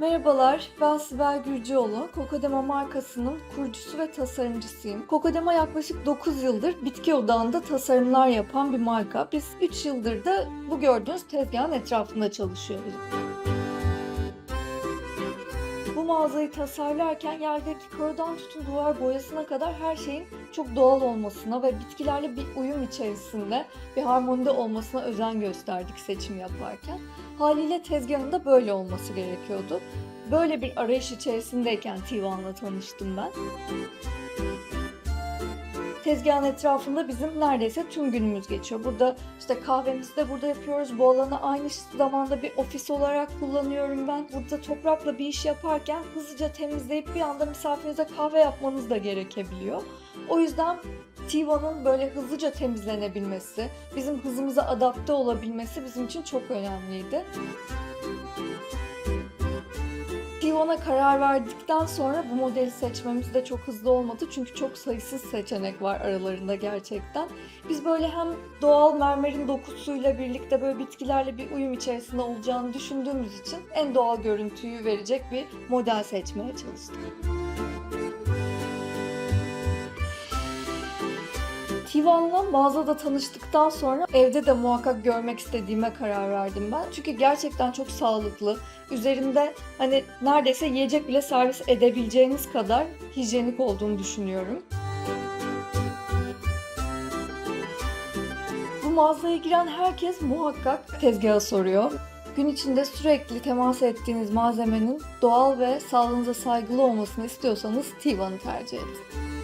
Merhabalar, ben Sibel Gürcüoğlu. Kokodema markasının kurucusu ve tasarımcısıyım. Kokodema yaklaşık 9 yıldır bitki odağında tasarımlar yapan bir marka. Biz 3 yıldır da bu gördüğünüz tezgahın etrafında çalışıyoruz. Mağazayı tasarlarken yerdeki korodan tutun duvar boyasına kadar her şeyin çok doğal olmasına ve bitkilerle bir uyum içerisinde, bir harmonide olmasına özen gösterdik seçim yaparken. Haliyle tezgahın da böyle olması gerekiyordu. Böyle bir arayış içerisindeyken Tivan'la tanıştım ben. Tezgahın etrafında bizim neredeyse tüm günümüz geçiyor. Burada işte kahvemizi de burada yapıyoruz. Bu alanı aynı zamanda bir ofis olarak kullanıyorum ben. Burada toprakla bir iş yaparken hızlıca temizleyip bir anda misafirinize kahve yapmanız da gerekebiliyor. O yüzden Tiva'nın böyle hızlıca temizlenebilmesi, bizim hızımıza adapte olabilmesi bizim için çok önemliydi. Tiva'na karar verdikten sonra bu modeli seçmemiz de çok hızlı olmadı çünkü çok sayısız seçenek var aralarında gerçekten. Biz böyle hem doğal mermerin dokusuyla birlikte böyle bitkilerle bir uyum içerisinde olacağını düşündüğümüz için en doğal görüntüyü verecek bir model seçmeye çalıştık. Tivan'la mağazada tanıştıktan sonra evde de muhakkak görmek istediğime karar verdim ben. Çünkü gerçekten çok sağlıklı. Üzerinde hani neredeyse yiyecek bile servis edebileceğiniz kadar hijyenik olduğunu düşünüyorum. Bu mağazaya giren herkes muhakkak tezgaha soruyor. Gün içinde sürekli temas ettiğiniz malzemenin doğal ve sağlığınıza saygılı olmasını istiyorsanız Tivan'ı tercih edin.